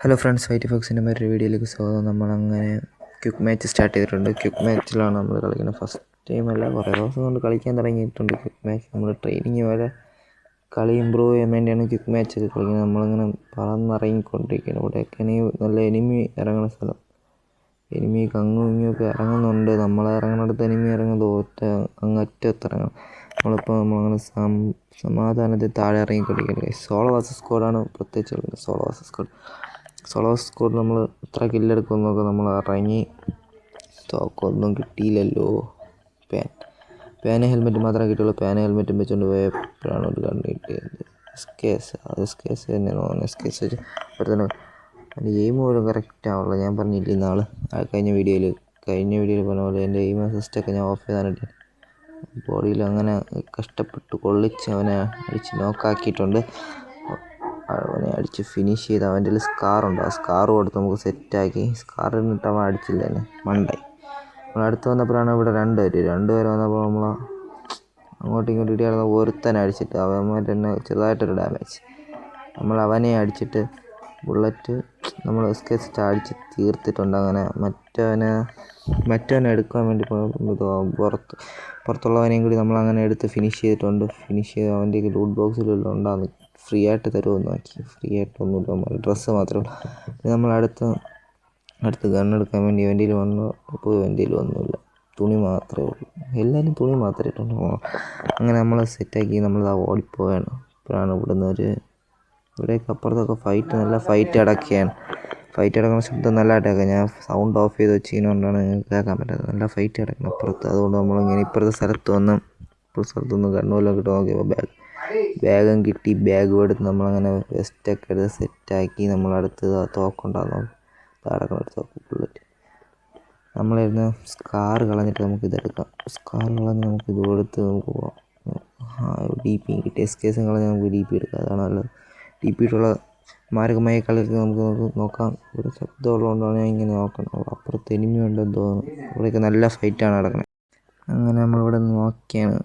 Hello friends white ഫോക്സിന്റെ മറ്റൊരു വീഡിയോയിലേക്ക് സ്വാഗതം. നമ്മളങ്ങനെ ക്യുക്ക് മാച്ച് സ്റ്റാർട്ട് ചെയ്തിട്ടുണ്ട്. ക്യുക്ക് മാച്ചിലാണ് നമ്മൾ കളിക്കുന്നത്. ഫസ്റ്റ് ടൈം അല്ല കുറേ ദിവസം കൊണ്ട് കളിക്കാൻ തുടങ്ങിയിട്ടുണ്ട് ക്യുക്ക് മാച്ച് നമ്മൾ ട്രെയിനിങ് പോലെ കളി ഇമ്പ്രൂവ് ചെയ്യാൻ വേണ്ടിയാണ് ക്യുക്ക് മാച്ച് കളിക്കുന്നത്. നമ്മളിങ്ങനെ പറന്നിറങ്ങിക്കൊണ്ടിരിക്കുകയാണ്. ഇവിടെയൊക്കെ ആണെങ്കിൽ നല്ല എനിമി ഇറങ്ങുന്ന സ്ഥലം. എനിമി കങ്ങും ഇങ്ങുമൊക്കെ ഇറങ്ങുന്നുണ്ട്. നമ്മൾ ഇറങ്ങുന്നിടത്ത് എനിമി ഇറങ്ങുന്നത് ഒറ്റ അങ്ങറ്റത്ത് ഇറങ്ങണം. നമ്മളിപ്പോൾ നമ്മളങ്ങനെ സം സമാധാനത്തിൽ താഴെ ഇറങ്ങിക്കൊണ്ടിരിക്കുന്നത് സോളോ വാസ സ്കോഡാണ് പ്രത്യേകിച്ച് solo versus squad solo score നമ്മൾ എത്ര കില്ലെടുക്കുമെന്നൊക്കെ നമ്മൾ ഇറങ്ങി തോക്കൊന്നും കിട്ടിയില്ലല്ലോ. പാൻ പാന് ഹെൽമെറ്റ് മാത്രമേ കിട്ടുള്ളൂ പാന് ഹെൽമെറ്റും വെച്ചുകൊണ്ട് പോയപ്പോഴാണ് ഒരു കണ്ണ് കിട്ടിയത്. എസ് കെ എസ് അത് എസ് കെ എസ് തന്നെയാണ്? തോന്നുന്നത് എസ് കെ എസ് വെച്ച് തന്നെ എന്റെ എയിം പോലും കറക്റ്റ് ആവുള്ളൂ ഞാൻ പറഞ്ഞില്ല ഇന്നാൾ കഴിഞ്ഞ വീഡിയോയിൽ കഴിഞ്ഞ വീഡിയോയിൽ പറഞ്ഞ പോലെ എന്റെ എയിം അസിസ്റ്റൊക്കെ ഞാൻ ഓഫ് ചെയ്താണിട്ട് ബോഡിയിൽ അങ്ങനെ കഷ്ടപ്പെട്ട് കൊള്ളിച്ച് അവനെ അടിച്ച് നോക്കാക്കിയിട്ടുണ്ട് അവനെ അടിച്ച് ഫിനിഷ് ചെയ്ത് അവന്റെ കയ്യിൽ സ്കാറുണ്ട് ആ സ്കാർ കൊടുത്ത് നമുക്ക് സെറ്റാക്കി സ്കാർ ഇട്ട് അവൻ അടിച്ചില്ല തന്നെ മണ്ടായി. നമ്മൾ അടുത്ത് വന്നപ്പോഴാണ് ഇവിടെ രണ്ട് പേര് രണ്ട് പേര് വന്നപ്പോൾ നമ്മൾ അങ്ങോട്ടും ഇങ്ങോട്ടും ഇടിയാൽ ഒരുത്തനെ അടിച്ചിട്ട് അവന്മാർ തന്നെ ചെറുതായിട്ടൊരു ഡാമേജ് നമ്മൾ അവനെ അടിച്ചിട്ട് ബുള്ളറ്റ് നമ്മൾ സ്കെച്ചിട്ട് അടിച്ച് തീർത്തിട്ടുണ്ട്. അങ്ങനെ മറ്റവനെ മറ്റവനെ എടുക്കാൻ വേണ്ടി പുറത്ത് പുറത്തുള്ളവനെയും കൂടി നമ്മൾ അങ്ങനെ എടുത്ത് ഫിനിഷ് ചെയ്തിട്ടുണ്ട്. ഫിനിഷ് ചെയ്ത് അവന്റെ ലൂട്ട് ബോക്സിലെല്ലാം ഉണ്ടാകുന്നു. ഫ്രീ ആയിട്ട് തരുമെന്ന് നോക്കി. ഫ്രീ ആയിട്ടൊന്നുമില്ല നമ്മൾ ഡ്രസ്സ് മാത്രമേ ഉള്ളൂ. നമ്മൾ അടുത്ത അടുത്ത് ഗണ്ണെടുക്കാൻ വേണ്ടി ഇവന്റെ വന്നു. ഇപ്പോൾ ഇവന്റെ ഒന്നുമില്ല. തുണി മാത്രമേ ഉള്ളൂ. എല്ലാവരും തുണി മാത്രമേ ഇട്ടുള്ളൂ. അങ്ങനെ നമ്മൾ സെറ്റാക്കി നമ്മൾ ആ ഓടിപ്പോവാണ്. ഇപ്പോഴാണ് ഇവിടുന്ന് ഒരു ഇവിടെയൊക്കെ അപ്പുറത്തൊക്കെ ഫൈറ്റ് നല്ല ഫൈറ്റ് അടക്കുകയാണ്. ഫൈറ്റ് അടക്കുന്ന ശബ്ദം നല്ല അടക്കുക ഞാൻ സൗണ്ട് ഓഫ് ചെയ്ത് വെച്ചതുകൊണ്ടാണ് നിങ്ങൾക്ക് കേൾക്കാൻ പറ്റാത്തത്. നല്ല ഫൈറ്റ് അടക്കണം അപ്പുറത്ത്. അതുകൊണ്ട് നമ്മളിങ്ങനെ ഇപ്പുറത്തെ സ്ഥലത്ത് വന്ന് ഇപ്പുറത്തെ സ്ഥലത്ത് നിന്ന് കണ്ണൂരിലൊക്കെ ഇട്ട് നോക്കിയപ്പോൾ ബാഗ് ബാഗും കിട്ടി. ബാഗും എടുത്ത് നമ്മളങ്ങനെ വെസ്റ്റൊക്കെ എടുത്ത് സെറ്റാക്കി നമ്മളടുത്ത് തോക്കുണ്ടാകും താടകളെടുത്ത് തോക്ക് ബുള്ളറ്റ് നമ്മളിരുന്ന് സ്കാർ കളഞ്ഞിട്ട് നമുക്ക് ഇതെടുക്കാം. സ്കാർ കളഞ്ഞ് നമുക്ക് ഇത് കൊടുത്ത് നമുക്ക് പോവാം. ഡി പി കിട്ടി. എസ് കേസും കളഞ്ഞ് നമുക്ക് ഡി പി എടുക്കാം. അതാണ് നല്ലത്. ഡി പി ഇട്ടുള്ള മാരകമായ കളിയൊക്കെ നമുക്ക് നോക്കാം ഇവിടെ ശബ്ദമുള്ളതുകൊണ്ടാണ് ഞാൻ ഇങ്ങനെ നോക്കണം അപ്പുറത്ത് എനിമി ഉണ്ടെന്ന് തോന്നുന്നു. ഇവിടെയൊക്കെ നല്ല ഫൈറ്റാണ് നടക്കുന്നത് അങ്ങനെ നമ്മളിവിടെ നോക്കിയാണ്.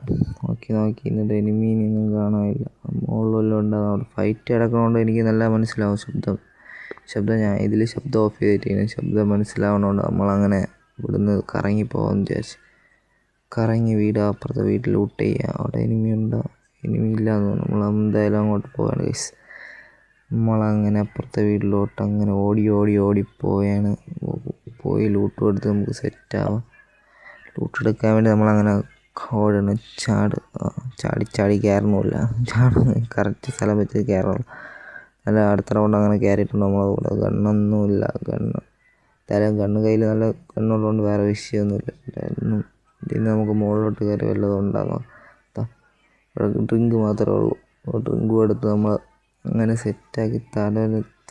നോക്കി നോക്കി എന്നിട്ട് എനിമീനൊന്നും കാണാനില്ല. മുകളിലെല്ലാം ഉണ്ടാകും അവിടെ ഫൈറ്റ് കിടക്കണോണ്ട് എനിക്ക് നല്ല മനസ്സിലാവും ശബ്ദം. ശബ്ദം ഞാൻ ഇതിൽ ശബ്ദം ഓഫ് ചെയ്തിട്ട് ശബ്ദം മനസ്സിലാവണോണ്ട് നമ്മളങ്ങനെ ഇവിടുന്ന് കറങ്ങി പോകാമെന്ന് വിചാരിച്ചു. കറങ്ങി വീട് അപ്പുറത്തെ വീട്ടിൽ ഊട്ട് ചെയ്യുക അവിടെ എനിമി ഉണ്ടോ? എനിമി ഇല്ല എന്ന് നമ്മൾ എന്തായാലും അങ്ങോട്ട് പോവാണ് ഗൈസ് നമ്മളങ്ങനെ അപ്പുറത്തെ വീട്ടിലോട്ട് അങ്ങനെ ഓടി ഓടി ഓടി പോയാണ്. പോയി ലൂട്ടും എടുത്ത് നമുക്ക് സെറ്റാവാം ലൂട്ട് എടുക്കാൻ വേണ്ടി നമ്മളങ്ങനെ ഓടണം. ചാട് ചാടി ചാടി കയറണമില്ല ചാട് കറക്റ്റ് സ്ഥലം വെച്ച് കയറണം. നല്ല അടുത്ത റൗണ്ട് അങ്ങനെ കയറിയിട്ടുണ്ട് നമ്മളെ കൂടെ. ഗണ്ണൊന്നുമില്ല ഗണ്ണ്. എന്തായാലും ഗണ്ണ് കയ്യിൽ നല്ല ഗണ്ണുള്ളതുകൊണ്ട് വേറെ വിഷയമൊന്നുമില്ല. ഇതിൽ നിന്ന് നമുക്ക് മുകളിലോട്ട് കയറി വല്ലതും ഉണ്ടാകാം ഡ്രിങ്ക് മാത്രമേ ഉള്ളൂ. ഡ്രിങ്കും എടുത്ത് നമ്മൾ അങ്ങനെ സെറ്റാക്കി തല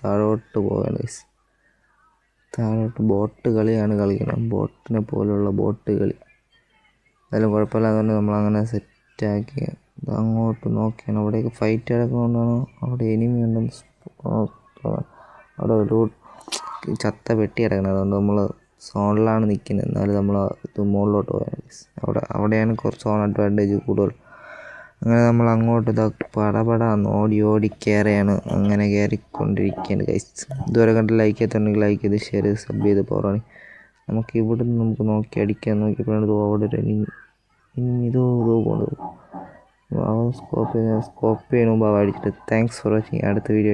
താഴോട്ട് പോവുകയാണ് താഴോട്ട് ബോട്ട് കളിയാണ് കളിക്കണം ബോട്ടിനെ പോലുള്ള ബോട്ട് കളി. എന്തായാലും കുഴപ്പമില്ലാതെ നമ്മളങ്ങനെ സെറ്റാക്കി അങ്ങോട്ട് നോക്കിയാണ്. അവിടെയൊക്കെ ഫൈറ്റ് കിടക്കുന്നതുകൊണ്ടാണ് അവിടെ എനിമി ഉണ്ടെന്ന് അവിടെ ഒരു ചത്ത പെട്ടി കിടക്കുന്നത്. അതുകൊണ്ട് നമ്മൾ സോണിലാണ് നിൽക്കുന്നത്. എന്നാലും നമ്മൾ ഇത് മുകളിലോട്ട് പോയാൽ അവിടെ അവിടെയാണ് കുറച്ച് സോൺ അഡ്വാന്റേജ് കൂടുതൽ. അങ്ങനെ നമ്മൾ അങ്ങോട്ട് ഇതാ പടപടാന്ന് ഓടി ഓടി കയറിയാണ് അങ്ങനെ കയറിക്കൊണ്ടിരിക്കുകയാണ് ഗൈസ് ഇതുവരെ കണ്ട് ലൈക്ക് ചെയ്തിട്ടുണ്ടെങ്കിൽ ലൈക്ക് ചെയ്ത് ഷെയർ ചെയ്ത് സബ് ചെയ്ത് പോകാണ് നമുക്ക് ഇവിടെ നിന്ന് നമുക്ക് നോക്കി അടിക്കാൻ നോക്കിയപ്പോഴാണ് ഇത് ഒരു ഇനി ഇനി ഇതോ ഇതോ പോകുന്നത് സ്കോപ്പ് സ്കോപ്പ് ചെയ്യുന്ന മുമ്പ് അവ അടിച്ചിട്ട്. താങ്ക്സ് ഫോർ വാച്ചിങ് അടുത്ത വീഡിയോ